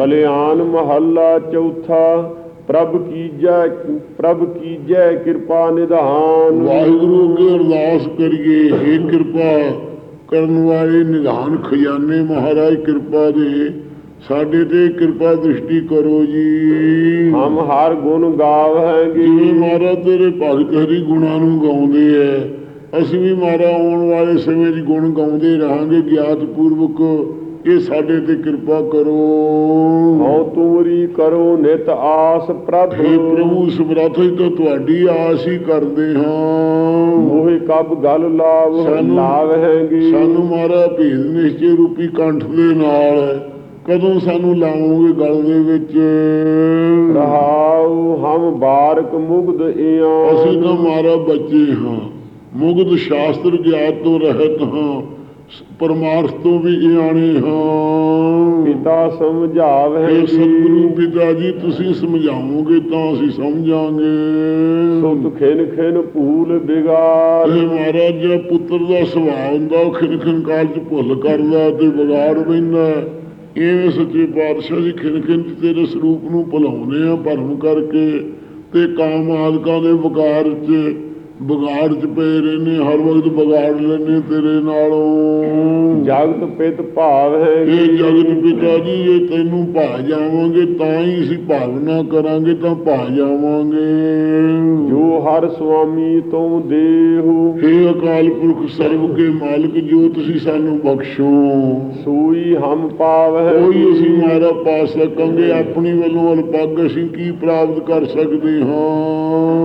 ਕਲਿਆਣ ਮਹੱਲਾ ਚੌਥਾ ਪ੍ਰਭ ਕੀਜੈ ਪ੍ਰਭ ਕੀਜੈ ਕਿਰਪਾ ਨਿਧਾਨ। ਵਾਹਿਗੁਰੂ ਅੱਗੇ ਅਰਦਾਸ ਕਰੀਏ हे ਕਿਰਪਾ ਕਰਨ ਵਾਲੇ ਨਿਧਾਨ ਖਜ਼ਾਨੇ ਮਹਾਰਾਜ ਕਿਰਪਾ ਦੇ। ਸਾਡੇ ਤੇ ਕਿਰਪਾ ਦ੍ਰਿਸ਼ਟੀ ਕਰੋ ਜੀ। ਹਮ ਹਰ ਗੁਣ ਗਾਵਹਿਗੇ ਜਿਵੇਂ ਮਹਾਰਾਜ ਤੇਰੇ ਭਗਤ ਹਰੀ ਗੁਣਾਂ ਨੂੰ ਗਾਉਂਦੇ ਐ ਅਸੀਂ ਵੀ ਮਹਾਰਾਜ ਆਉਣ ਵਾਲੇ ਸਮੇਂ 'ਚ ਗੁਣ ਗਾਉਂਦੇ ਰਹਾਂਗੇ ਗਿਆਤ ਪੂਰਵਕ। ਇਹ ਸਾਡੇ ਤੇ ਕਿਰਪਾ ਕਰੋ। ਹਉ ਤੁਮਰੀ ਕਰੋ ਨਿਤ ਆਸ ਪ੍ਰਭ। हे ਪ੍ਰਭੂ ਸਮਰੱਥ ਜੀ ਤੋਂ ਤੁਹਾਡੀ ਆਸ ਹੀ ਕਰਦੇ ਹਾਂ। ਮੋਹਿ ਕਬ ਗਲ ਲਾਭ ਸਾਨੂੰ- ਲਾਵਹਿਗੇ। ਸਾਨੂੰ ਮਾਰਾ ਭੇਦ ਨਿਸ਼ਚੇ ਰੂਪੀ ਕੰਠ ਦੇ ਨਾਲ ਕਦੋਂ ਸਾਨੂੰ ਲਾਵੋਗੇ ਗਲ ਦੇ ਵਿੱਚ? ਰਹਾਉ ਹਮ ਬਾਰਕ ਮੁਗਧ ਇਆਂ। ਅਸੀਂ ਤਾਂ ਮਾਰਾ ਬੱਚੇ ਹਾਂ। ਮੁਗਧ ਸ਼ਾਸਤਰ ਗਿਆਤ ਤੋਂ ਰਹਿਤ ਹਾਂ। ਪਰਮਾਰਥ ਤੋਂ ਵੀ ਇਆਣੇ ਹਾਂ। ਪਿਤਾ ਸਮਝਾਵਹਿ ਇਹ ਸਤਿਗੁਰੂ ਪਿਤਾ ਜੀ ਤੁਸੀਂ ਸਮਝਾਓਗੇ ਤਾਂ ਅਸੀਂ ਸਮਝਾਂਗੇ। ਸੁਤ ਖਿਨ ਖਿਨ ਭੂਲ ਬਿਗਾਰ। ਇਹ ਮਹਾਰਾਜ ਜੇ ਪੁੱਤਰ ਦਾ ਸੁਭਾਅ ਹੁੰਦਾ ਉਹ ਖਿਨ ਖਿਨ ਕਾਲ ਚ ਭੁੱਲ ਕਰਦਾ ਤੇ ਵਿਗਾੜ ਬੈਂਦਾ ਐਵੇਂ ਸੱਚੇ ਪਾਤਸ਼ਾਹ ਜੀ ਖਿਨ ਖਿਨ ਤੇਰੇ ਸਰੂਪ ਨੂੰ ਭੁਲਾਉਂਦੇ ਆ ਭਰਮ ਕਰਕੇ ਤੇ ਕਾਮ ਆਦਿਕਾਂ ਦੇ ਵਿਕਾਰ ਚ। ਵਿਗਾੜ ਚ ਪਏ ਰਹਿੰਦੇ ਹਰ ਵਕਤ ਵਿਗਾੜ ਲੈਨੇ ਤੇਰੇ ਨਾਲੋਂ। ਜਗਤ ਪਿਤ ਭਾਵ ਹੈ ਇਹ ਜਗਤ ਪਿਤਾ ਜੀ ਜੇ ਤੈਨੂੰ ਭਾ ਜਾਵਾਂਗੇ ਤਾਂ ਹੀ ਅਸੀਂ ਭਾਵਨਾ ਕਰਾਂਗੇ ਤਾਂ ਭਾ ਜਾਵਾਂਗੇ। ਜੋ ਹਰ ਸੁਆਮੀ ਤੁਮ ਦੇਹੋ हे ਅਕਾਲ ਪੁਰਖ ਸਰਬ ਕੇ ਮਾਲਕ ਜੋ ਤੁਸੀਂ ਸਾਨੂੰ ਬਖਸ਼ੋ। ਸੂਈ ਹਮ ਪਾਵਹਿ ਕੋਈ ਅਸੀਂ ਮਾਰਾ ਪਾ ਸਕਾਂਗੇ ਆਪਣੀ ਵੱਲੋਂ ਅਲਪੱਗ ਅਸੀਂ ਕੀ ਪ੍ਰਾਪਤ ਕਰ ਸਕਦੇ ਹਾਂ?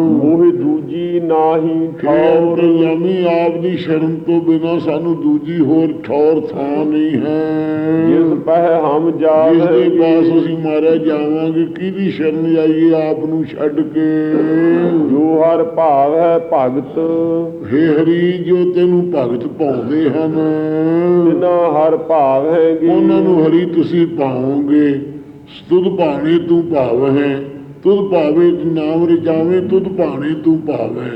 ਮੋਹਿ ਦੂਜੀ ਨਾਹੀ ਠੌਰ ਠੌਰ ਯਮੀ ਆਪ ਦੀ ਸ਼ਰਨ ਤੋਂ ਬਿਨਾ ਸਾਨੂੰ ਦੂਜੀ ਹੋਰ ਠੌਰ ਥਾਂ ਨਹੀਂ ਹੈ। ਜਿਸ ਪਹਿ ਹਮ ਜਿਸ ਦੇ ਜਾਵਹਿ ਪਾਸ ਅਸੀਂ ਮਾਰਾ ਜਾਵਾਂਗੇ ਕਿਹਦੀ ਸ਼ਰਨ ਜਾਈਏ ਆਪ ਨੂੰ ਛੱਡ ਕੇ? ਜੋ ਹਰ ਭਾਵ ਹੈ ਭਗਤ। ਹੇ ਹਰੀ ਜੋ ਤੈਨੂੰ ਭਗਤ ਪਾਉਂਦੇ ਹਨ। ਤਿਨਾ ਹਰ ਭਾਵ ਹੈਗੀ। ਉਹਨਾਂ ਨੂੰ ਹਰੀ ਤੁਸੀਂ ਪਾਓਗੇ। ਤੁਧ ਭਾਣੇ ਤੂੰ ਭਾਵ ਹੈ ਤੁਧ ਭਾਵੇ ਨਾਮ ਰਚਾਵੇਂ ਤੁਧ ਭਾਣੇ ਤੂੰ ਭਾਵੈ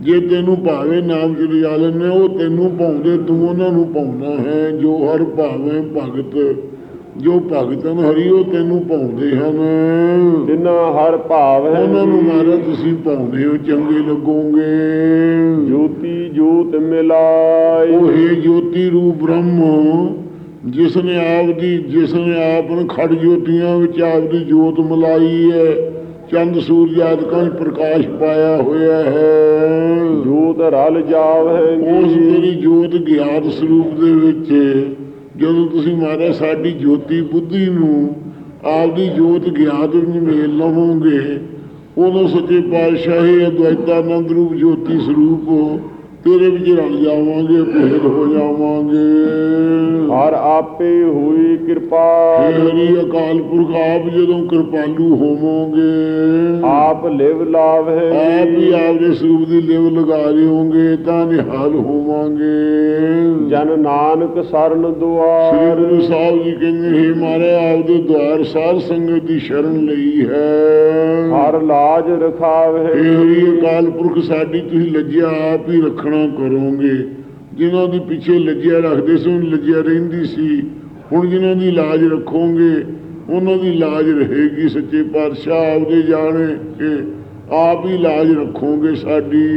ਜੇ ਤੈਨੂੰ ਭਾਵੇ ਨਾਮ ਚ ਰਚਾ ਲੈਨੇ ਉਹ ਤੈਨੂੰ ਪਾਉਂਦੇ ਤੂੰ ਉਹਨਾਂ ਨੂੰ ਪਾਉਣਾ ਹੈ। ਜੋ ਹਰ ਭਾਵੇਂ ਭਗਤ ਜੋ ਭਗਤਨ ਹਰੀ ਉਹ ਤੈਨੂੰ ਪਾਉਂਦੇ ਹਨ। ਤਿਨਾ ਹਰ ਭਾਵ ਹੈ ਉਹਨਾਂ ਨੂੰ ਮਾਰਾ ਤੁਸੀਂ ਪਾਉਂਦੇ ਹੋ ਚੰਗੇ ਲੱਗੋਗੇ। ਜੋਤੀ ਜੋਤ ਮਿਲਾਈ ਉਹ ਹੈ ਜੋਤੀ ਰੂਪ ਬ੍ਰਹਮ ਜਿਸ ਨੇ ਆਪ ਦੀ ਜਿਸ ਨੇ ਆਪ ਨੂੰ ਖੜ ਜੋਤੀਆਂ ਵਿੱਚ ਆਪ ਦੀ ਜੋਤ ਮਲਾਈ ਹੈ। ਚੰਦ ਸੂਰਜ ਆਦਿਕਾਂ ਵਿੱਚ ਪ੍ਰਕਾਸ਼ ਪਾਇਆ ਹੋਇਆ ਹੈ। ਜੋਤ ਰਲ ਜਾਵਹਿ ਉਸ ਤੇਰੀ ਜੋਤ ਗਿਆਤ ਸਰੂਪ ਦੇ ਵਿੱਚ ਜਦੋਂ ਤੁਸੀਂ ਮਾਰਾ ਸਾਡੀ ਜੋਤੀ ਬੁੱਧੀ ਨੂੰ ਆਪ ਦੀ ਜੋਤ ਗਿਆਤ ਵਿੱਚ ਮੇਲ ਲਵੋਗੇ ਉਦੋਂ ਸੱਚੇ ਪਾਤਸ਼ਾਹੀ ਅਦਵੈਤਾਨੰਦ ਰੂਪ ਜੋਤੀ ਸਰੂਪ ਤੇਰੇ ਵਿੱਚ ਰਲ ਜਾਵਾਂਗੇ ਭੇਦ ਹੋ ਜਾਵਾਂਗੇ। ਹਰ ਆਪੇ ਹੋਈ ਕਿਰਪਾ। ਹਰੀ ਅਕਾਲ ਪੁਰਖ ਆਪ ਜਦੋਂ ਕਿਰਪਾਲੂ ਹੋਵੋਗੇ। ਆਪ ਲਿਵ ਲਾਵਹਿ ਆਪ ਹੀ ਆਪ ਦੇ ਸਰੂਪ ਦੀ ਲਿਵ ਲਗਾ ਲਿਓਗੇ ਤਾਂ ਨਿਹਾਲ ਹੋਵਾਂਗੇ। ਜਨ ਨਾਨਕ ਸਰਨ ਸ੍ਰੀ ਦੁਆਰ ਗੁਰੂ ਸਾਹਿਬ ਜੀ ਕਹਿੰਦੇ ਹੈ ਮਾਰੇ ਆਪ ਦੇ ਦੁਆਰ ਸਾਧ ਸੰਗਤ ਦੀ ਸ਼ਰਨ ਲਈ ਹੈ। ਹਰ ਲਾਜ ਰਖਾਵਹਿ ਇਹ ਹਰੀ ਅਕਾਲ ਪੁਰਖ ਸਾਡੀ ਤੁਸੀਂ ਲੱਜਿਆ ਆਪ ਹੀ ਰੱਖਣਾ ਕਰੋਗੇ। ਜਿਨ੍ਹਾਂ ਦੀ ਪਿੱਛੇ ਲੱਜਿਆ ਰੱਖਦੇ ਸੀ ਉਹਨਾਂ ਲੱਜਿਆ ਰਹਿੰਦੀ ਸੀ। ਹੁਣ ਜਿਨ੍ਹਾਂ ਦੀ ਲਾਜ ਰੱਖੋਗੇ ਉਹਨਾਂ ਦੀ ਲਾਜ ਰਹੇਗੀ ਸੱਚੇ ਪਾਤਸ਼ਾਹ ਆਪਦੇ ਜਾਣੇ ਕਿ। ਆਪ ਹੀ ਲਾਜ ਰੱਖੋਗੇ ਸਾਡੀ।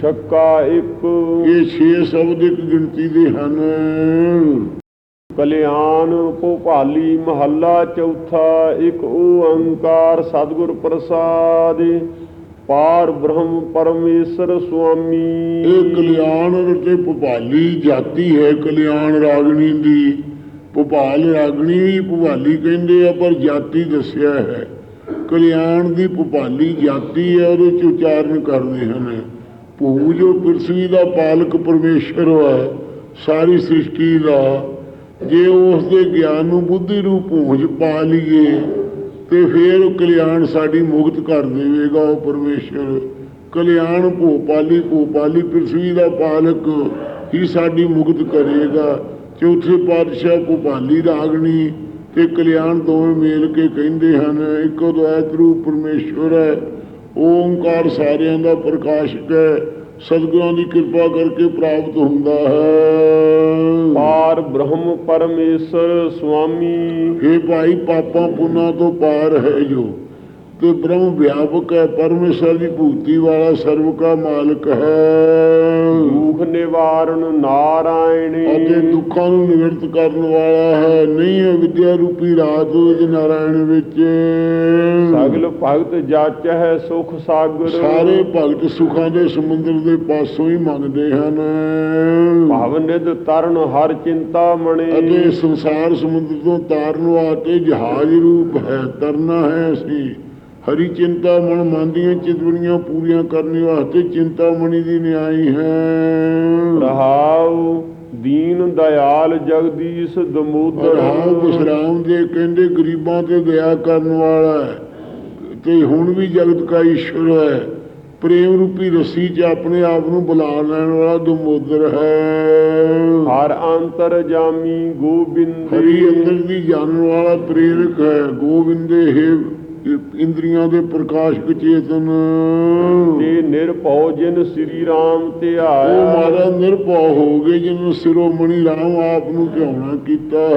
ਛੱਕਾ ਇੱਕ। ਇਹ ਛੇ ਸ਼ਬਦ ਇੱਕ ਗਿਣਤੀ ਦੇ ਹਨ। ਕਲਿਆਣ ਭੋਪਾਲੀ ਮਹੱਲਾ ਚੌਥਾ ਇੱਕ ਓੰਕਾਰ ਸਤਿਗੁਰ ਪ੍ਰਸਾਦ। ਪਾਰ ਬ੍ਰਹਮ ਪਰਮੇਸ਼ਰ ਸੁਆਮੀ। ਇਹ ਕਲਿਆਣ ਤੇ ਭੁਪਾਲੀ ਜਾਤੀ ਹੈ ਕਲਿਆਣ ਰਾਗਣੀ ਦੀ। ਭੁਪਾਲ ਰਾਗਣੀ ਵੀ ਭੁਪਾਲੀ ਕਹਿੰਦੇ ਆ, ਪਰ ਜਾਤੀ ਦੱਸਿਆ ਹੈ। ਕਲਿਆਣ ਦੀ ਭੁਪਾਲੀ ਜਾਤੀ ਹੈ, ਉਹਦੇ ਚ ਉਚਾਰਨ ਕਰਦੇ ਹਨ। ਭੂ ਜੋ ਪ੍ਰਿਥਵੀ ਦਾ ਪਾਲਕ ਪਰਮੇਸ਼ਰ ਹੈ, ਸਾਰੀ ਸ੍ਰਿਸ਼ਟੀ ਦਾ। ਜੇ ਉਸ ਦੇ ਗਿਆਨ ਨੂੰ ਬੁੱਧੀ ਰੂਪ ਪਹੁੰਚ ਪਾ ਲਈਏ ਤੇ ਫਿਰ ਉਹ ਕਲਿਆਣ ਸਾਡੀ ਮੁਕਤ ਕਰ ਦੇਵੇਗਾ ਉਹ ਪਰਮੇਸ਼ਰ। ਕਲਿਆਣ ਭੋਪਾਲੀ ਭੋਪਾਲੀ ਪ੍ਰਿਥਵੀ ਦਾ ਪਾਲਕ ਹੀ ਸਾਡੀ ਮੁਕਤ ਕਰੇਗਾ। ਚੌਥੇ ਪਾਤਸ਼ਾਹ ਭੋਪਾਲੀ ਰਾਗਣੀ ਤੇ ਕਲਿਆਣ ਦੋਵੇਂ ਮੇਲ ਕੇ ਕਹਿੰਦੇ ਹਨ, ਇੱਕੋ ਦੁਆਇਤ ਰੂਪ ਪਰਮੇਸ਼ਵਰ ਹੈ ਓੰਕਾਰ ਸਾਰਿਆਂ ਦਾ ਪ੍ਰਕਾਸ਼ਕ ਹੈ। ਸਤਿਗੁਰਾਂ ਦੀ ਕਿਰਪਾ ਕਰਕੇ ਪ੍ਰਾਪਤ ਹੁੰਦਾ ਹੈ। ਪਾਰ ਬ੍ਰਹਮ ਪਰਮੇਸ਼ਰ ਸੁਆਮੀ। ਇਹ ਭਾਈ ਪਾਪਾਂ ਪੁੰਨਾਂ ਤੋਂ ਪਾਰ ਹੈ ਜੋ। ਤੇ ਬ੍ਰਹਮ ਵਿਆਪਕ ਹੈ ਪਰਮੇਸ਼ਰ ਦੀ ਭੂਤੀ ਵਾਲਾ ਸਰਵ ਕਾ ਮਾਲਕ ਹੈ। ਦੁਖ ਨਿਵਾਰਨ ਨਾਰਾਇਣ। ਅਤੇ ਦੁੱਖਾਂ ਨੂੰ ਨਿਵਰਤ ਕਰਨ ਵਾਲਾ ਹੈ। ਨਹੀਂ ਹੈ ਵਿਦਿਆ ਰੂਪੀ ਰਾਤ ਵਿੱਚ ਨਾਰਾਇਣ ਵਿੱਚ। ਸਗਲ ਭਗਤ ਜਾਚ ਹੈ ਸੁਖ ਸਾਗਰ। ਸਾਰੇ ਭਗਤ ਸੁਖਾਂ ਦੇ ਸਮੁੰਦਰ ਦੇ ਪਾਸੋਂ ਹੀ ਮੰਗਦੇ ਹਨ। ਭਵ ਨਿਧ ਤਰਨ ਹਰ ਚਿੰਤਾ ਮਣੇ। ਅਤੇ ਸੰਸਾਰ ਸਮੁੰਦਰ ਤੋਂ ਤਾਰਨ ਵਾਸਤੇ ਜਹਾਜ਼ ਰੂਪ ਹੈ ਤਰਨਾ ਹੈ ਅਸੀਂ ਹਰੀ ਚਿੰਤਾ ਮਨ ਮਨ ਦੀਆਂ ਚਿਤਵਨੀਆਂ ਪੂਰੀਆਂ ਕਰਨ ਵਾਸਤੇ ਚਿੰਤਾਮਣੀ ਦੀ ਨਿਆਈ ਹੈ। ਰਹਾਉ ਦੀਨ ਦਇਆਲ ਜਗਦੀਸ਼ ਦਮੋਦਰ। ਰਾਮ ਬਸਰਾਮ ਦੇ ਕਹਿੰਦੇ ਗਰੀਬਾਂ ਤੇ ਦਇਆ ਕਰਨ ਵਾਲਾ ਹੈ। ਤੇ ਹੁਣ ਵੀ ਜਗਤ ਕਾ ਈਸ਼ਵਰ ਹੈ। ਪ੍ਰੇਮ ਰੂਪੀ ਰੱਸੀ 'ਚ ਆਪਣੇ ਆਪ ਨੂੰ ਬੁਲਾ ਲੈਣ ਵਾਲਾ ਦਮੋਦਰ ਹੈ। ਹਰ ਅੰਤਰ ਜਾਮੀ ਗੋਬਿੰਦ। ਹਰੀ ਅੰਦਰ ਦੀ ਜਾਣਨ ਵਾਲਾ ਪ੍ਰੇਰਕ ਹੈ। ਗੋਬਿੰਦੇ ਹੈ ਇੰਦਰੀਆਂ ਦੇ ਪ੍ਰਕਾਸ਼ਕ ਚੇਤਨ ਤੇ ਨਿਰਭਉ ਜਿਨ ਸ੍ਰੀ ਰਾਮ ਉਹ ਧਿਆਇਆ ਮਾਰਾ ਨਿਰਭਉ ਹੋ ਗਏ ਜਿਹਨੂੰ ਸਿਰੋਮਣੀ ਰਾਮ ਆਪ ਨੂੰ ਧਿਆਉਣਾ ਕੀਤਾ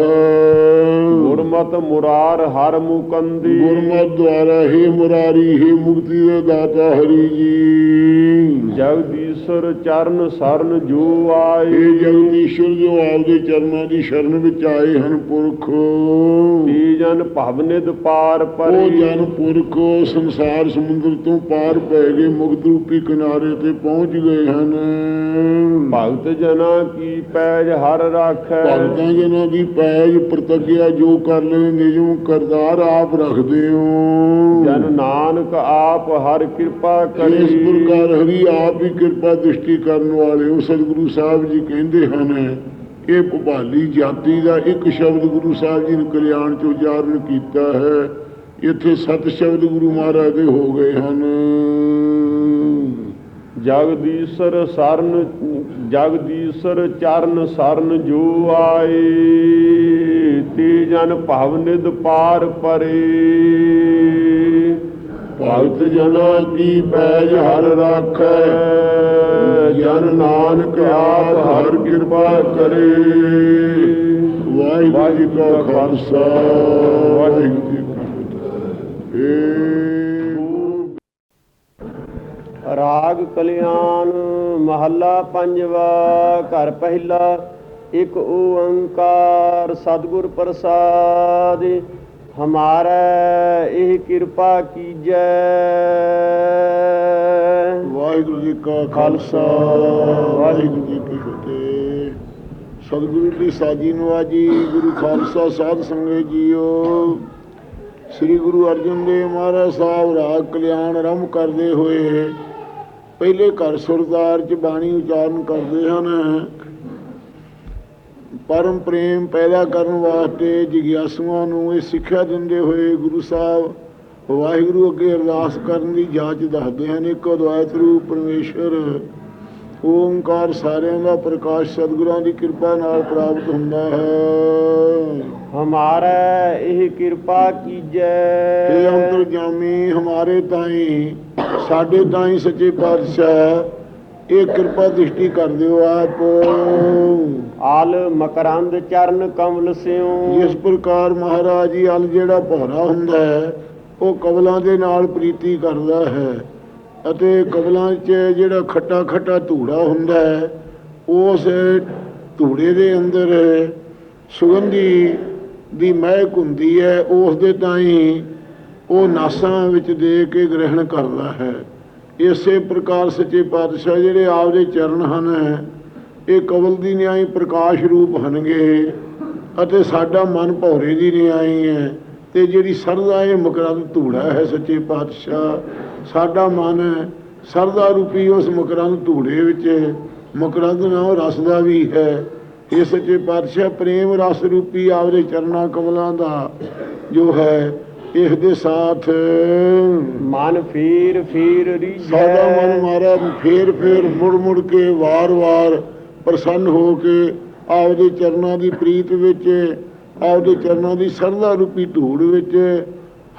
ਗੁਰਮਤ ਮੁਰਾਰ ਹਰ ਮੁਕੰਦੀ। ਗੁਰਮਤਿ ਦੁਆਰਾ ਹੀ ਮੁਰਾਰੀ ਹੀ ਮੁਕਤੀ ਦੇ ਦਾਤਾ ਹਰੀ ਜੀ। ਜਗਦੀਸ਼ਰ ਚਰਨ ਸਰਨ ਜੋ ਆਏ। ਇਹ ਜਗਦੀਸ਼ਵਰ ਜੋ ਆਪਦੇ ਚਰਨਾਂ ਦੀ ਸ਼ਰਨ ਵਿੱਚ ਆਏ ਹਨ ਪੁਰਖ। ਤੇ ਜਨ ਭਵਨਿਦ ਪਾਰ ਉਹ ਪਰੇ। ਜਨ ਪੁਰਖ ਸੰਸਾਰ ਸਮੁੰਦਰ ਤੋਂ ਪਾਰ ਪੈ ਗਏ ਮੁਕਤ ਰੂਪੀ ਕਿਨਾਰੇ ਤੇ ਪਹੁੰਚ ਗਏ ਹਨ। ਭਗਤ ਜਨਾ ਕੀ ਪੈਜ ਹਰ ਰਾਖੈ। ਭਗਤਾਂ ਜਨਾਂ ਦੀ ਪੈਜ ਪ੍ਰਤੱਗਿਆ ਜੋ ਕਰ ਲੈ ਨਿਜਮ ਕਰਤਾਰ ਆਪ ਰੱਖਦੇ ਹੋ। ਜਨ ਨਾਨਕ ਆਪ ਹਰ ਕਿਰਪਾ ਕਰੇ। ਇਸ ਪ੍ਰਕਾਰ ਹਰੀ ਆਪ ਹੀ ਕਿਰਪਾ ਦ੍ਰਿਸ਼ਟੀ ਕਰਨ ਵਾਲੇ ਉਹ ਸਤਿਗੁਰੂ ਸਾਹਿਬ ਜੀ ਕਹਿੰਦੇ ਹਨ ਇਹ ਭੁਪਾਲੀ ਜਾਤੀ ਦਾ ਇੱਕ ਸ਼ਬਦ ਗੁਰੂ ਸਾਹਿਬ ਜੀ ਨੇ ਕਲਿਆਣ ਚ ਉਚਾਰਨ ਕੀਤਾ ਹੈ। ਇੱਥੇ ਸੱਤ ਸ਼ਬਦ ਗੁਰੂ ਮਹਾਰਾਜ ਦੇ ਹੋ ਗਏ ਹਨ। ਜਗਦੀਸ਼ਰ ਸਰਨ ਜਗਦੀਸ਼ਰ ਚਰਨ ਸਰਨ ਜੋ ਆਏ, ਤੇ ਜਨ ਭਵਨਿਦ ਪਾਰ ਪਰੇ। ਭਗਤ ਜਨਾ ਕੀ ਪੈਜ ਹਰ ਰਾਖੈ, ਜਨ ਨਾਨਕ ਆਪ ਹਰ ਕਿਰਪਾ ਕਰੇ। ਵਾਹਿਗੁਰੂ ਜੀ ਕਾ ਖਾਲਸਾ। ਵਾਹਿਗੁਰੂ ਜੀ ਰਾਗ ਕਲਿਆਣ ਮਹੱਲਾ ਪੰਜਵਾ, ਘਰ ਪਹਿਲਾ, ਇੱਕ ਓੰਕਾਰ ਸਤਿਗੁਰ ਪ੍ਰਸਾਦ, ਹਮਾਰਾ ਇਹ ਕਿਰਪਾ ਕੀਜੈ। ਵਾਹਿਗੁਰੂ ਜੀ ਕਾ ਖਾਲਸਾ, ਵਾਹਿਗੁਰੂ ਜੀ ਕੀ ਫਤਿਹ। ਸਤਿਗੁਰੂ ਦੀ ਸਾਜੀ ਨਵਾਜੀ, ਗੁਰੂ ਖਾਲਸਾ ਸਾਧ ਸੰਗਤ ਜੀਓ। ਸ੍ਰੀ ਗੁਰੂ ਅਰਜਨ ਦੇਵ ਮਹਾਰਾਜ ਸਾਹਿਬ ਰਾਗ ਕਲਿਆਣ ਆਰੰਭ ਕਰਦੇ ਹੋਏ, ਪਹਿਲੇ ਘਰ ਸੁਰਦਾਰ ਚ ਬਾਣੀ ਉਚਾਰਨ ਕਰਦੇ ਹਨ। ਪਰਮ ਪ੍ਰੇਮ ਪੈਦਾ ਕਰਨ ਵਾਸਤੇ ਜਿਗਿਆਸੂਆਂ ਨੂੰ ਇਹ ਸਿੱਖਿਆ ਦਿੰਦੇ ਹੋਏ ਗੁਰੂ ਸਾਹਿਬ ਵਾਹਿਗੁਰੂ ਅੱਗੇ ਅਰਦਾਸ ਕਰਨ ਦੀ ਜਾਂਚ ਦੱਸਦੇ ਹਨ। ਇੱਕ ਅਦਵੈਤ ਰੂਪ ਪਰਮੇਸ਼ਰ ਓੰਕਾਰ ਸਾਰਿਆਂ ਦਾ ਪ੍ਰਕਾਸ਼ ਸਤਿਗੁਰਾਂ ਦੀ ਕਿਰਪਾ ਨਾਲ ਪ੍ਰਾਪਤ ਹੁੰਦਾ ਹੈ। ਹਮਾਰਾ ਇਹ ਕਿਰਪਾ ਕੀਜੈ। ਇਹ ਅੰਤਰਜਾਮੀ ਹਮਾਰੇ ਤਾਈ ਸਾਡੇ ਤਾਈ ਸੱਚੇ ਪਾਤਸ਼ਾਹ ਇਹ ਕਿਰਪਾ ਦ੍ਰਿਸ਼ਟੀ ਕਰ ਦਿਓ ਆਪ। ਆਲ ਮਕਰੰਦ ਚਰਨ ਕਮਲ ਸਿਉ। ਜਿਸ ਪ੍ਰਕਾਰ ਮਹਾਰਾਜ ਜੀ ਅਲ ਜਿਹੜਾ ਭੌਰਾ ਹੁੰਦਾ ਹੈ ਉਹ ਕਬਲਾਂ ਦੇ ਨਾਲ ਪ੍ਰੀਤੀ ਕਰਦਾ ਹੈ। ਅਤੇ ਕਬਲਾਂ 'ਚ ਜਿਹੜਾ ਖੱਟਾ ਖੱਟਾ ਧੂੜਾ ਹੁੰਦਾ ਹੈ, ਉਸ ਧੂੜੇ ਦੇ ਅੰਦਰ ਸੁਗੰਧੀ ਦੀ ਮਹਿਕ ਹੁੰਦੀ ਹੈ, ਉਸ ਦੇ ਤਾਈਂ ਉਹ ਨਾਸਾਂ ਵਿੱਚ ਦੇ ਕੇ ਗ੍ਰਹਿਣ ਕਰਦਾ ਹੈ। ਇਸੇ ਪ੍ਰਕਾਰ ਸੱਚੇ ਪਾਤਸ਼ਾਹ ਜਿਹੜੇ ਆਪਦੇ ਚਰਨ ਹਨ, ਇਹ ਕਵਲ ਦੀ ਨਿਆਈ ਪ੍ਰਕਾਸ਼ ਰੂਪ ਹਨਗੇ ਅਤੇ ਸਾਡਾ ਮਨ ਭੌਰੇ ਦੀ ਨਿਆਈ ਹੈ। ਤੇ ਜਿਹੜੀ ਸਰਦਾ ਇਹ ਮਕਰੰਦ ਧੂੜਾ ਹੈ ਸੱਚੇ ਪਾਤਸ਼ਾਹ ਸਾਡਾ ਮਨ ਸਰਦਾ ਰੂਪੀ ਉਸ ਮਕਰੰਦ ਧੂੜੇ ਵਿੱਚ ਮਕਰੰਦ ਨਾਮ ਰਸ ਦਾ ਵੀ ਹੈ। ਇਹ ਸੱਚੇ ਪਾਤਸ਼ਾਹ ਪ੍ਰੇਮ ਰਸ ਰੂਪੀ ਆਪਦੇ ਚਰਨਾਂ ਕਮਲਾਂ ਦਾ ਜੋ ਹੈ ਇਸ ਦੇ ਸਾਥ ਮਨ ਫੀਰ ਫੀਰ ਰੀਝੈ। ਸਾਡਾ ਮਨ ਮਾਰਾ ਫੇਰ ਫੇਰ ਮੁੜ ਮੁੜ ਕੇ ਵਾਰ-ਵਾਰ ਪ੍ਰਸੰਨ ਹੋ ਕੇ ਆਪਦੇ ਚਰਨਾਂ ਦੀ ਪ੍ਰੀਤ ਵਿੱਚ ਆਪਦੇ ਚਰਨਾਂ ਦੀ ਸਰਦਾ ਰੂਪੀ ਧੂੜ ਵਿੱਚ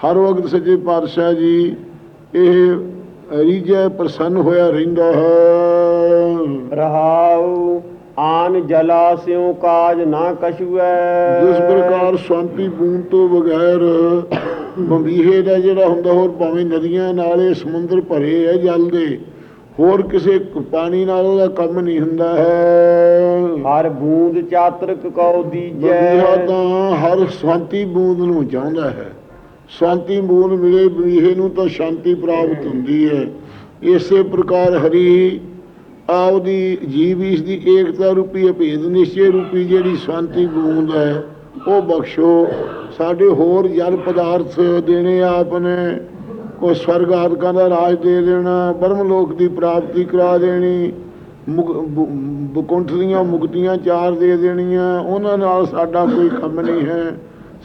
ਹਰ ਵਕਤ ਸੱਚੇ ਪਾਤਸ਼ਾਹ ਜੀ ਇਹ ਰੀਜੈ ਪ੍ਰਸੰਨ ਹੋਇਆ ਰਹਿੰਦਾ ਹੈ। ਰਹਾਉ ਆਨ ਜਲਾ ਸਿਉ ਕਾਜ ਨਾ ਕਛੁਐ। ਜਿਸ ਪ੍ਰਕਾਰ ਸ਼ਾਂਤੀ ਬੂੰਦ ਤੋਂ ਬਗੈਰ ਬੰਬੀਹੇ ਦਾ ਜਿਹੜਾ ਹੁੰਦਾ ਹੋਰ ਭਾਵੇਂ ਨਦੀਆਂ ਨਾਲੇ ਸਮੁੰਦਰ ਭਰੇ ਹੈ ਜਲ ਦੇ ਹੋਰ ਕਿਸੇ ਪਾਣੀ ਨਾਲ ਉਹਦਾ ਕੰਮ ਨਹੀਂ ਹੁੰਦਾ ਹੈ। ਹਰ ਬੂੰਦ ਚਾਤਰਕ ਕਉ ਦੀਜੈ। ਬੰਬੀਹਾ ਤਾਂ ਹਰ ਸ਼ਾਂਤੀ ਬੂੰਦ ਨੂੰ ਚਾਹੁੰਦਾ ਹੈ। ਸ਼ਾਂਤੀ ਬੂੰਦ ਮਿਲੇ ਬੰਬੀਹੇ ਨੂੰ ਤਾਂ ਸ਼ਾਂਤੀ ਪ੍ਰਾਪਤ ਹੁੰਦੀ ਹੈ। ਇਸੇ ਪ੍ਰਕਾਰ ਹਰੀ ਆਪਦੀ ਜੀਵ ਇਸ ਦੀ ਏਕਤਾ ਰੂਪੀ ਅਭੇਦ ਨਿਸ਼ਚੈ ਰੂਪੀ ਜਿਹੜੀ ਸ਼ਾਂਤੀ ਬੂੰਦ ਹੈ ਉਹ ਬਖਸ਼ੋ। ਸਾਡੇ ਹੋਰ ਜਲ ਪਦਾਰਥ ਦੇਣੇ ਆਪ ਕੋ ਸਵਰਗ ਆਦਿਕਾਂ ਦਾ ਰਾਜ ਦੇ ਦੇਣਾ ਬ੍ਰਹਮ ਲੋਕ ਦੀ ਪ੍ਰਾਪਤੀ ਕਰਾ ਦੇਣੀ ਬੁਕੁੰਠ ਦੀਆਂ ਮੁਕਤੀਆਂ ਚਾਰ ਦੇ ਦੇਣੀਆਂ ਉਹਨਾਂ ਨਾਲ ਸਾਡਾ ਕੋਈ ਕੰਮ ਨਹੀਂ ਹੈ।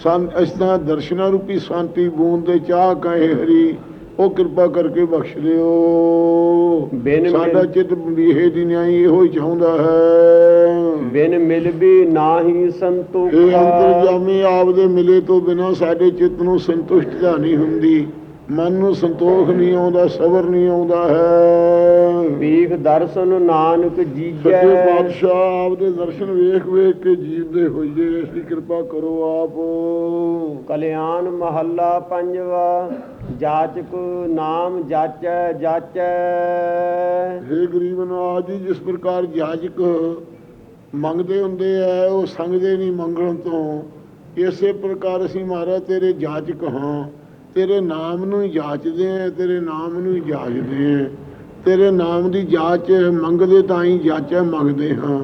ਸੰ ਇਸ ਤਰ੍ਹਾਂ ਦਰਸ਼ਨਾ ਰੂਪੀ ਸ਼ਾਂਤੀ ਬੂੰਦ ਦੇ ਚਾਹ ਕਹੇ ਹਰੀ ਉਹ ਕਿਰਪਾ ਕਰਕੇ ਬਖਸ਼ ਦਿਓ। ਸਾਡਾ ਚਿੱਤ ਬੰਬੀਹੇ ਦੀ ਨਿਆਈ ਇਹੋ ਹੀ ਚਾਹੁੰਦਾ ਹੈ। ਬਿਨ ਮਿਲ ਵੀ ਨਾਹੀ ਸੰਤੋਖ। ਇਹ ਅੰਤਰਜਾਮੀ ਆਪਦੇ ਮਿਲੇ ਤੋਂ ਬਿਨਾ ਸਾਡੇ ਚਿੱਤ ਨੂੰ ਸੰਤੁਸ਼ਟਤਾ ਨਹੀਂ ਹੁੰਦੀ। ਮਨ ਨੂੰ ਸੰਤੋਖ ਨਹੀਂ ਆਉਂਦਾ ਸਬਰ ਨਹੀਂ ਆਉਂਦਾ ਹੈ। ਵੇਖ ਦਰਸ਼ਨ ਨਾਨਕ ਸੱਚੇ ਜੀਜੈ ਪਾਤਸ਼ਾਹ ਆਪਦੇ ਦਰਸ਼ਨ ਵੇਖ ਵੇਖ ਕੇ ਜੀਵਦੇ ਹੋਈਏ ਇਸ ਦੀ ਕਿਰਪਾ ਕਰੋ ਆਪ। ਕਲਿਆਣ ਮਹੱਲਾ ਪੰਜਵਾ ਜਾਚਕ ਨਾਮ ਜਾਚੈ ਜਾਚੈ। हे ਗਰੀਬ ਨਵਾਜ ਜੀ ਜਿਸ ਪ੍ਰਕਾਰ ਜਾਜਕ ਮੰਗਦੇ ਹੁੰਦੇ ਆ ਉਹ ਸੰਗਦੇ ਨਹੀਂ ਮੰਗਣ ਤੋਂ। ਇਸੇ ਪ੍ਰਕਾਰ ਅਸੀਂ ਮਹਾਰਾਜ ਤੇਰੇ ਜਾਜਕ ਹਾਂ। ਤੇਰੇ ਨਾਮ ਨੂੰ ਹੀ ਜਾਚਦੇ ਆ ਤੇਰੇ ਨਾਮ ਨੂੰ ਹੀ ਜਾਚਦੇ ਆ ਤੇਰੇ ਨਾਮ ਦੀ ਜਾਚ ਮੰਗਦੇ ਤਾਂ ਹੀ ਜਾਚੈ ਮੰਗਦੇ ਹਾਂ।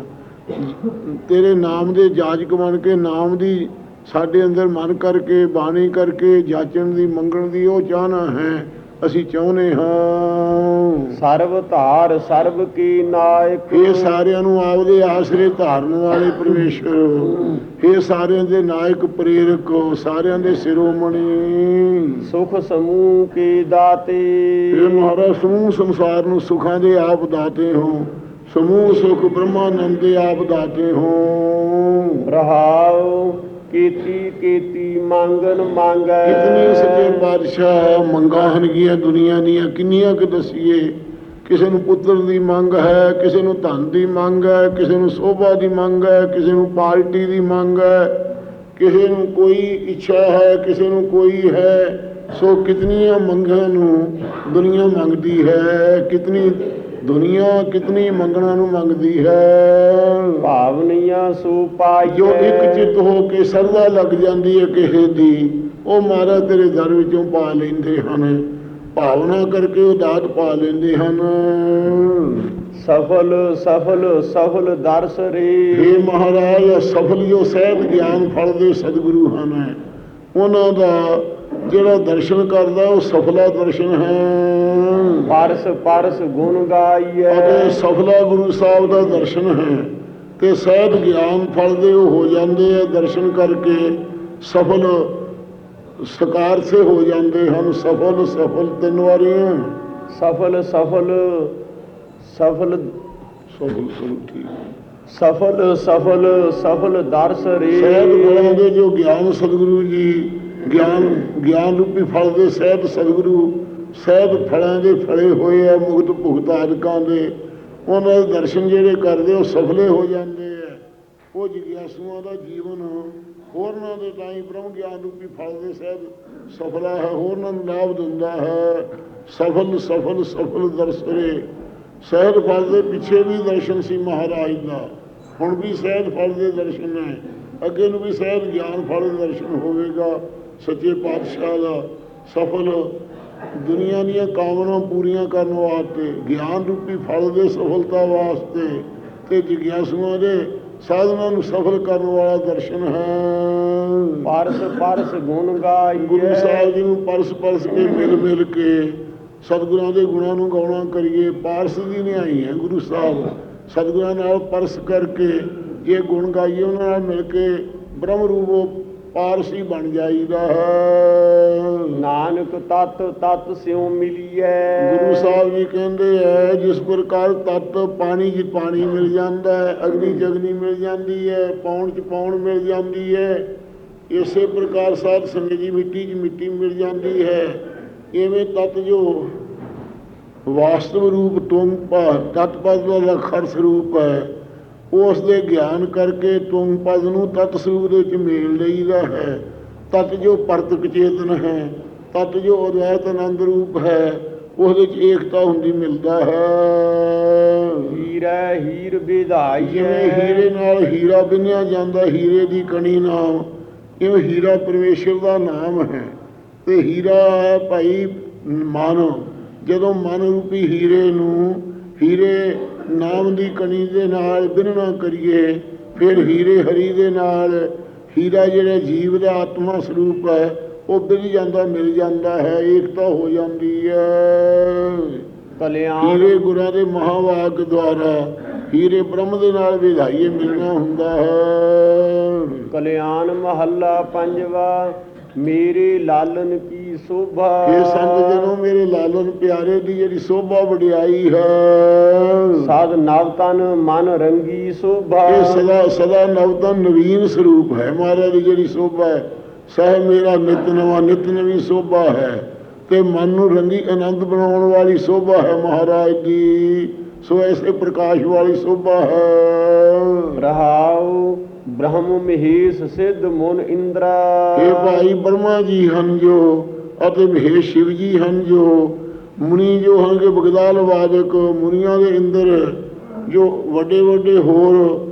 ਤੇਰੇ ਨਾਮ ਦੇ ਜਾਜਕ ਬਣ ਕੇ, ਨਾਮ ਦੀ ਸਾਡੇ ਅੰਦਰ ਮਨ ਕਰਕੇ, ਬਾਣੀ ਕਰਕੇ, ਜਾਚਣ ਦੀ, ਮੰਗਣ ਦੀ ਉਹ ਚਾਹਨਾ ਹੈ। ਅਸੀਂ ਚਾਹੁੰਦੇ ਹਾਂ। ਸਰਬ ਧਾਰ ਸਰਬ ਕੀ ਨਾਇਕ। ਇਹ ਸਾਰਿਆਂ ਨੂੰ ਆਪਦੇ ਆਸਰੇ ਧਾਰਨ ਵਾਲੇ ਪਰਮੇਸ਼ਰ। ਇਹ ਸਾਰਿਆਂ ਦੇ ਨਾਇਕ ਪ੍ਰੇਰਕ ਸਾਰਿਆਂ ਦੇ ਸਿਰੋਮਣੀ। ਸੁਖ ਸਮੂਹ ਕੀ ਦਾਤੇ। ਇਹ ਮਹਾਰਾਜ ਸਮੂਹ ਸੰਸਾਰ ਨੂੰ ਸੁਖਾਂ ਦੇ ਆਪ ਦਾਤੇ ਹੋ। ਸਮੂਹ ਸੁਖ ਬ੍ਰਹਮਾਨੰਦ ਦੇ ਆਪ ਦਾਤੇ ਹੋ। ਰਹਾਉ ਕੀਤੀ ਕੀਤੀ ਮੰਗਨ ਮੰਗੈ। ਕਿਤਨੀ ਸੱਚੇ ਬਾਦਸ਼ਾਹ ਮੰਗਾਂ ਹਨਗੀਆਂ ਦੁਨੀਆ ਦੀਆਂ, ਕਿੰਨੀਆਂ ਕਿ ਦਸੀਏ? ਕਿਸੇ ਨੂੰ ਪੁੱਤਰ ਦੀ ਮੰਗ ਹੈ, ਕਿਸੇ ਨੂੰ ਧਨ ਦੀ ਮੰਗ ਹੈ, ਕਿਸੇ ਨੂੰ ਸੋਭਾ ਦੀ ਮੰਗ ਹੈ, ਕਿਸੇ ਨੂੰ ਪਾਰਟੀ ਦੀ ਮੰਗ ਹੈ। ਕਿਸੇ ਨੂੰ ਕੋਈ ਇੱਛਾ ਹੈ, ਕਿਸੇ ਨੂੰ ਕੋਈ ਹੈ, ਸੋ ਕਿਤਨੀਆਂ ਮੰਗਾਂ ਨੂੰ ਦੁਨੀਆ ਮੰਗਦੀ ਹੈ, ਕਿਤਨੀ ਦੁਨੀਆ ਕਿਤਨੀ ਮੰਗਣਾ ਨੂੰ ਮੰਗਦੀ ਹੈ। ਭਾਵਨੀਆਂ ਸੋ ਪਾਈਐ। ਜੋ ਇੱਕ ਚਿੱਤ ਹੋ ਕੇ ਸਰਦਾ ਲੱਗ ਜਾਂਦੀ ਹੈ ਕਿਸੇ ਦੀ ਉਹ ਮਾਰਾ ਤੇਰੇ ਦਰ ਵਿੱਚੋਂ ਪਾ ਲੈਂਦੇ ਹਨ। ਭਾਵਨਾ ਕਰਕੇ ਉਹ ਦਾਤ ਪਾ ਲੈਂਦੇ ਹਨ। ਸਫਲ ਸਫਲ ਸਫਲ ਦਰਸ ਰੇ। ਇਹ ਮਹਾਰਾਜ ਸਫਲ ਜੋ ਸਹਿਬ ਗਿਆਨ ਫਲ ਦੇ ਸਤਿਗੁਰੂ ਹਨ। ਉਹਨਾਂ ਦਾ ਜਿਹੜਾ ਦਰਸ਼ਨ ਕਰਦਾ ਉਹ ਸਫਲਾ ਦਰਸ਼ਨ ਹੈ। ਪਰਸ ਪਰਸ ਗੁਣ ਗਾਈਐ। ਅਤੇ ਸਫਲਾ ਗੁਰੂ ਸਾਹਿਬ ਦਾ ਦਰਸ਼ਨ ਹੈ। ਤੇ ਸਹਿਬ ਗਿਆਨ ਫਲ ਦੇ ਉਹ ਹੋ ਜਾਂਦੇ ਆ ਦਰਸ਼ਨ ਕਰਕੇ ਸਫਲ ਸਕਾਰ ਸੇ ਹੋ ਜਾਂਦੇ ਹਨ। ਸਫਲ ਸਫਲ ਤਿੰਨ ਵਾਰੀਆਂ। ਸਫਲ ਸਫਲ ਸਫਲ ਸਫਲ ਠੀਕ। ਸਫਲ ਸਫਲ ਸਫਲ ਦਰਸ ਰੇ। ਸਹਿਬ ਫਲਾਂ ਦੇ ਜੋ ਗਿਆਨ ਸਤਿਗੁਰੂ ਜੀ ਗਿਆਨ ਗਿਆਨ ਰੂਪੀ ਫਲ ਦੇ ਸਹਿਬ ਸਤਿਗੁਰੂ ਸਹਿਬ ਫਲਾਂ ਦੇ ਫਲੇ ਹੋਏ ਆ, ਮੁਕਤ ਭੁਗਤ ਦੇ। ਉਹਨਾਂ ਦੇ ਦਰਸ਼ਨ ਜਿਹੜੇ ਕਰਦੇ ਉਹ ਸਫਲੇ ਹੋ ਜਾਂਦੇ ਆ। ਉਹ ਜਿਗਿਆਸੂਆਂ ਦਾ ਜੀਵਨ ਹੋਰਨਾਂ ਦੇ ਤਾਈਂ ਬ੍ਰਹਮ ਗਿਆਨ ਰੂਪੀ ਫਲ ਦੇ ਸਹਿਬ ਸਫਲਾ ਹੈ। ਹੋਰਨਾਂ ਨੂੰ ਲਾਭ ਦਿੰਦਾ ਹੈ। ਸਫਲ ਸਫਲ ਸਫਲ ਦਰਸਰੇ। ਸਹਿਜ ਫਲ ਦੇ ਪਿੱਛੇ ਵੀ ਦਰਸ਼ਨ ਸੀ ਮਹਾਰਾਜ ਦਾ। ਹੁਣ ਵੀ ਸਹਿਜ ਫਲ ਦੇ ਦਰਸ਼ਨ ਹੈ ਅੱਗੇ ਨੂੰ ਵੀ ਸਹਿਜ ਗਿਆਨ ਫਲ ਦੇ ਦਰਸ਼ਨ ਹੋਵੇਗਾ। ਸੱਚੇ ਪਾਤਸ਼ਾਹ ਦਾ ਸਫਲ ਦੁਨੀਆ ਦੀਆਂ ਕਾਮਨਾਵਾਂ ਪੂਰੀਆਂ ਕਰਨ ਵਾਸਤੇ ਗਿਆਨ ਰੂਪੀ ਫਲ ਦੇ ਸਫਲਤਾ ਵਾਸਤੇ ਤੇ ਜਿਗਿਆਸੂਆਂ ਦੇ ਸਾਧਨਾਂ ਨੂੰ ਸਫਲ ਕਰਨ ਵਾਲਾ ਦਰਸ਼ਨ ਹੈ। ਪਰਸ ਪਰਸ ਗੁਣ ਗਾਈਐ ਗੁਰੂ ਸਾਹਿਬ ਜੀ ਨੂੰ ਪਰਸ ਪਰਸ ਕੇ ਮਿਲ ਮਿਲ ਕੇ ਸਤਿਗੁਰਾਂ ਦੇ ਗੁਣਾਂ ਨੂੰ ਗਾਉਣਾ ਕਰੀਏ ਪਾਰਸ ਦੀ ਨਿਆਈ ਹੈ ਗੁਰੂ ਸਾਹਿਬ। ਸਤਿਗੁਰਾਂ ਨਾਲ ਪਰਸ ਕਰਕੇ ਜੇ ਗੁਣ ਗਾਈਏ ਉਹਨਾਂ ਨਾਲ ਮਿਲ ਕੇ ਬ੍ਰਹਮ ਰੂਪੋ ਪਾਰਸੀ ਬਣ ਜਾਈਦਾ ਹੈ। ਨਾਨਕ ਤਤ ਤਤ ਸਿਉ ਮਿਲੀਐ। ਗੁਰੂ ਸਾਹਿਬ ਜੀ ਕਹਿੰਦੇ ਹੈ ਜਿਸ ਪ੍ਰਕਾਰ ਤਤ ਪਾਣੀ 'ਚ ਪਾਣੀ ਮਿਲ ਜਾਂਦਾ ਹੈ ਅਗਨੀ 'ਚ ਅਗਨੀ ਮਿਲ ਜਾਂਦੀ ਹੈ ਪੌਣ 'ਚ ਪੌਣ ਮਿਲ ਜਾਂਦੀ ਹੈ ਇਸੇ ਪ੍ਰਕਾਰ ਸਾਧ ਸੰਗਤ ਜੀ ਮਿੱਟੀ 'ਚ ਮਿੱਟੀ ਮਿਲ ਜਾਂਦੀ ਹੈ। ਇਵੇਂ ਤਤ ਜੋ ਵਾਸਤਵ ਰੂਪ ਤੁਮ ਤਤ ਪਦ ਦਾ ਖਰ ਸਰੂਪ ਹੈ। ਉਸ ਦੇ ਗਿਆਨ ਕਰਕੇ ਤੁਮ ਪਦ ਨੂੰ ਤਤ ਸਰੂਪ ਦੇ ਵਿੱਚ ਮੇਲ ਲਈਦਾ ਹੈ। ਤਤ ਜੋ ਪਰਤਕ ਚੇਤਨ ਹੈ ਤਤ ਜੋ ਅਦਵੈਤ ਆਨੰਦ ਰੂਪ ਹੈ ਉਸ ਵਿੱਚ ਏਕਤਾ ਹੁੰਦੀ ਮਿਲਦਾ ਹੈ। ਹੀਰਾ ਹੀਰ ਵਿਧਾਈ ਜਿਵੇਂ ਹੀਰੇ ਨਾਲ ਹੀਰਾ ਬਿੰਨਿਆ ਜਾਂਦਾ ਹੀਰੇ ਦੀ ਕਣੀ ਨਾਮ ਇਵੇਂ ਹੀਰਾ ਪਰਮੇਸ਼ਰ ਦਾ ਨਾਮ ਹੈ। ਤੇ ਹੀਰਾ ਹੈ ਭਾਈ ਮਨ ਜਦੋਂ ਮਨ ਰੂਪੀ ਹੀਰੇ ਨੂੰ ਹੀਰੇ ਨਾਮ ਦੀ ਕਣੀ ਦੇ ਨਾਲ ਬਿੰਨਣਾ ਕਰੀਏ ਫਿਰ ਹੀਰੇ ਹਰੀ ਦੇ ਨਾਲ। ਹੀਰਾ ਜਿਹੜਾ ਜੀਵ ਦਾ ਆਤਮਾ ਸਰੂਪ ਹੈ ਉਹ ਬਿਲ ਜਾਂਦਾ ਮਿਲ ਜਾਂਦਾ ਹੈ ਏਕਤਾ ਹੋ ਜਾਂਦੀ ਹੈ। ਕਲਿਆਣ। ਹੀਰੇ ਗੁਰਾਂ ਦੇ ਮਹਾਵਾਕ ਦੁਆਰਾ ਹੀਰੇ ਬ੍ਰਹਮ ਦੇ ਨਾਲ ਵਿਧਾਈਏ ਮਿਲਣਾ ਹੁੰਦਾ ਹੈ। ਕਲਿਆਣ ਮਹੱਲਾ ਪੰਜਵਾ ਮੇਰੇ ਲਾਲਨ ਕੀ ਸੋਭਾ ਇਹ ਸੰਤ ਜਨੋ ਮੇਰੇ ਲਾਲਨ ਪਿਆਰੇ ਦੀ ਜਿਹੜੀ ਸੋਭਾ ਵਡਿਆਈ ਹੈ। ਸਾਧ ਨਵ ਤਨ ਮਨ ਰੰਗੀ ਸੋਭਾ। ਇਹ ਸਦਾ ਸਦਾ ਨਵਤਨ ਨਵੀਨ ਸਰੂਪ ਹੈ ਮਹਾਰਾਜ ਦੀ ਜਿਹੜੀ ਸੋਭਾ ਹੈ। ਸਹਿ ਮੇਰਾ ਨਿਤ ਨਵਾਂ ਨਿਤ ਨਵੀਂ ਸੋਭਾ ਹੈ। ਤੇ ਮਨ ਨੂੰ ਰੰਗੀ ਆਨੰਦ ਬਣਾਉਣ ਵਾਲੀ ਸੋਭਾ ਹੈ ਮਹਾਰਾਜ ਦੀ। ਸੋ ਐਸੇ ਪ੍ਰਕਾਸ਼ ਵਾਲੀ ਸੋਭਾ ਹੈ। ਰਹਾਉ ਬ੍ਰਹਮ ਮਹੇਸ਼ ਸਿੱਧ ਮਨ ਇੰਦਰਾ। ਇਹ ਭਾਈ ਬਰਮਾ ਜੀ ਹਨ ਜੋ ਅਤੇ ਮਹੇਸ਼ ਸ਼ਿਵ ਜੀ ਹਨ ਜੋ ਮੁਨੀ ਜੋ ਜੋ ਬਗਦਾਲ ਵਾਦਕ ਮੁਨੀਆਂ ਦੇ ਅੰਦਰ ਜੋ ਵੱਡੇ ਵੱਡੇ ਹੋਰ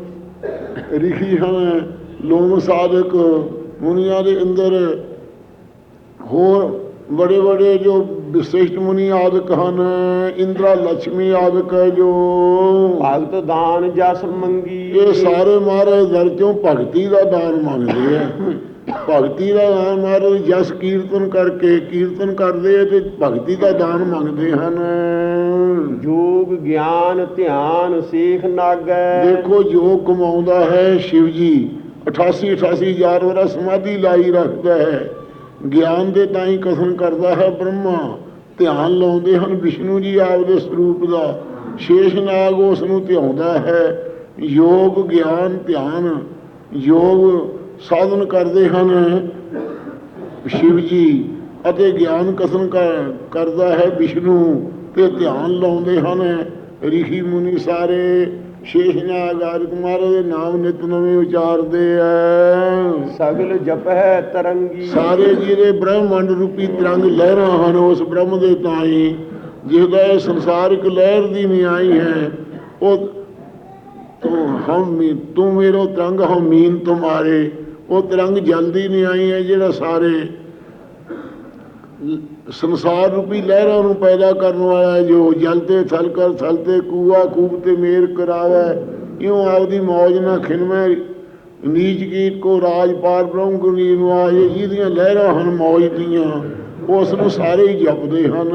ਰਿਖੀ ਹਨ ਲੋਮ ਸਾਧਕ ਮੁਨੀਆਂ ਦੇ ਅੰਦਰ ਹੋਰ ਬੜੇ ਬੜੇ ਜੋ ਵਿਸ਼ਿਸ਼ਟ ਮੁਨੀ ਆਦਿਕ ਹਨ ਇੰਦਰਾ ਲక్ష్ਮੀ ਆਦਿਕ ਜੋ ਭਗਤ ਦਾਨ ਜਸ ਮੰਗੀ। ਇਹ ਸਾਰੇ ਮਹਾਰਾਜ ਦਰ ਚੋਂ ਭਗਤੀ ਦਾ ਦਾਨ ਮੰਗਦੇ ਆ। ਭਗਤੀ ਦਾ ਦਾਨ ਮਹਾਰਾਜ ਜਸ ਕੀਰਤਨ ਕਰਕੇ ਕੀਰਤਨ ਕਰਦੇ ਆ ਤੇ ਭਗਤੀ ਦਾ ਦਾਨ ਮੰਗਦੇ ਹਨ। ਜੋਗ ਗਿਆਨ ਧਿਆਨ ਸੇਖ ਨਾਗੈ। ਦੇਖੋ ਜੋ ਕਮਾਉਂਦਾ ਹੈ ਸ਼ਿਵ ਜੀ 88 88 ਹਜ਼ਾਰ ਵਰਾ ਸਮਾਧੀ ਲਾਈ ਰੱਖਦਾ ਹੈ। ਗਿਆਨ ਦੇ ਤਾਂ ਹੀ ਕਥਨ ਕਰਦਾ ਹੈ ਬ੍ਰਹਮਾ ਧਿਆਨ ਲਾਉਂਦੇ ਹਨ ਵਿਸ਼ਨੂੰ ਜੀ ਆਪਦੇ ਸਰੂਪ ਦਾ। ਸ਼ੇਸ਼ ਨਾਗ ਉਸ ਨੂੰ ਧਿਆਉਂਦਾ ਹੈ। ਯੋਗ ਗਿਆਨ ਧਿਆਨ ਯੋਗ ਸਾਧਨ ਕਰਦੇ ਹਨ। ਸ਼ਿਵ ਜੀ ਅਤੇ ਗਿਆਨ ਕਰ- ਕਰਦਾ ਹੈ ਵਿਸ਼ਨੂੰ ਤੇ ਧਿਆਨ ਲਾਉਂਦੇ ਹਨ। ਰਿਸ਼ੀ ਮੁਨੀ ਸਾਰੇ ਸ਼ੇਸ਼ਨਾਗ ਆਦਿਕ ਮਹਾਰਾਜ ਦੇ ਨਾਮ ਨਿਤ ਨਵੇਂ ਉਚਾਰਦੇ ਐ। ਸਗਲ ਜਪਹਿ ਤਰੰਗੀ। ਸਾਰੇ ਜਿਹਦੇ ਬ੍ਰਹਮੰਡ ਰੂਪੀ ਤਰੰਗ ਲਹਿਰਾਂ ਹਨ ਉਸ ਬ੍ਰਹਮ ਦੇ ਤਾਈ ਜਿਹਦਾ ਇਹ ਸੰਸਾਰਿਕ ਲਹਿਰ ਦੀ ਨਿਆਈ ਹੈ। ਉਹ ਤੂੰ ਹਮ ਤੂੰ ਮੇਰੋ ਤਰੰਗ ਹਮ ਮੀਨ ਤੁਮਾਰੇ। ਉਹ ਤਰੰਗ ਜਲਦੀ ਨਹੀਂ ਆਈ ਹੈ ਜਿਹੜਾ ਸਾਰੇ ਸੰਸਾਰ ਰੂਪੀ ਲਹਿਰਾਂ ਨੂੰ ਪੈਦਾ ਕਰਨ ਵਾਲਾ ਹੈ ਜੋ ਜਲ ਤੇ ਥਲ ਕਰ ਥਲ ਤੇ ਕੂਆ ਕੂਬ ਤੇ ਮੇਰ ਕਰਾਵੇ। ਇਉਂ ਆਪਦੀ ਮੌਜ ਨਾ ਖਿਨਮੈ ਨੀਚ ਕੀਟ ਕੋ ਰਾਜ ਪਾਰ ਬ੍ਰਹਮ ਗੁਰੀ ਨੂੰ ਆਏ ਜਿਹਦੀਆਂ ਲਹਿਰਾਂ ਹਨ ਮੌਜ ਦੀਆਂ ਉਸ ਨੂੰ ਸਾਰੇ ਹੀ ਜਪਦੇ ਹਨ।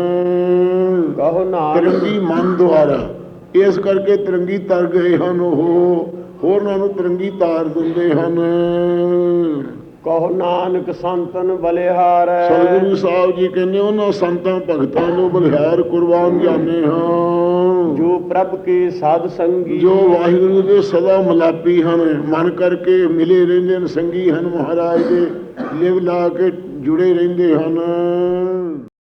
ਕਹੋ ਨਾਨਕ ਤਿਰੰਗੀ ਮਨ ਦੁਆਰਾ ਇਸ ਕਰਕੇ ਤਿਰੰਗੀ ਤਰ ਗਏ ਹਨ ਉਹ। ਹੋਰਨਾਂ ਨੂੰ ਤਿਰੰਗੀ ਤਾਰ ਦਿੰਦੇ ਹਨ। ਕਹੋ ਨਾਨਕ ਸੰਤਨ ਬਲਿਹਾਰੈ। ਸਤਿਗੁਰੂ ਸਾਹਿਬ ਜੀ ਕਹਿੰਦੇ ਉਹਨਾਂ ਸੰਤਾਂ ਭਗਤਾਂ ਨੂੰ ਬਲਿਹਾਰ ਕੁਰਬਾਨ ਜਾਣੇ ਹਾਂ। ਜੋ ਪ੍ਰਭ ਕੇ ਸਾਧ ਸੰਗੀ। ਜੋ ਵਾਹਿਗੁਰੂ ਦੇ ਸਦਾ ਮਲਾਪੀ ਹਨ ਮਨ ਕਰਕੇ ਮਿਲੇ ਰਹਿੰਦੇ ਨੇ ਸੰਗੀ ਹਨ ਮਹਾਰਾਜ ਦੇ। ਲਿਵ ਲਾ ਕੇ ਜੁੜੇ ਰਹਿੰਦੇ ਹਨ।